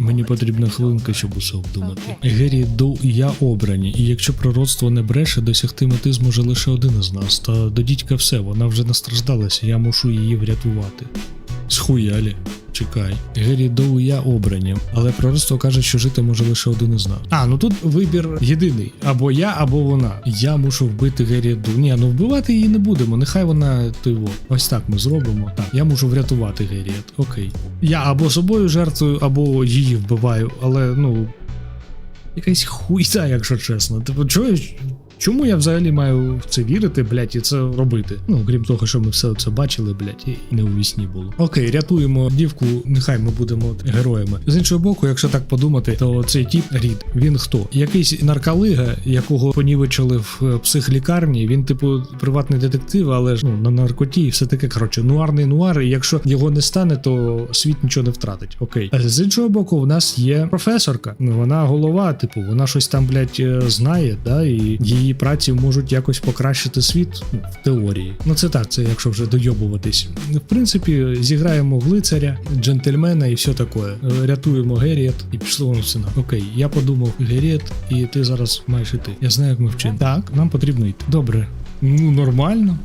Мені потрібна хвилинка, щоб усе обдумати. Гері Доу і я обрані, і якщо пророцтво не бреше, досягти мети зможе лише один із нас. Та до дідька все, вона вже настраждалася, я мушу її врятувати. Схуялі. Чекай, Гері Доу і я обрані, але пророцтво каже, що жити може лише один із нас. А, ну тут вибір єдиний: або я, або вона. Я мушу вбити Гері Доу. Ні, ну вбивати її не будемо. Нехай вона тиво. Ось так ми зробимо. Так, я мушу врятувати Геріет. Окей. Я або собою жертвую, або її вбиваю, але ну. Якась хуйта, якщо чесно. Типу, чого, чому я взагалі маю в це вірити, блядь, і це робити? Ну, крім того, що ми все це бачили, блядь, і не у вісні було. Окей, рятуємо дівку, нехай ми будемо героями. З іншого боку, якщо так подумати, то цей тіп Рід, він хто? Якийсь нарколига, якого понівечили в е, психлікарні. Він, типу, приватний детектив, але ж ну на наркоті, і все таке коротше, нуарний нуар. І якщо його не стане, то світ нічого не втратить. Окей. А з іншого боку, в нас є професорка. Вона голова, типу, вона щось там, блядь, е, знає, да, і її праці можуть якось покращити світ ну, в теорії. Ну це так, це якщо вже дойобуватись. В принципі, зіграємо в лицаря, джентльмена і все таке. Рятуємо Геріет і пішло воно все на. Окей, я подумав Геріет, і ти зараз маєш іти. Я знаю, як ми вчимо. Так, нам потрібно йти. Добре. Ну, нормально.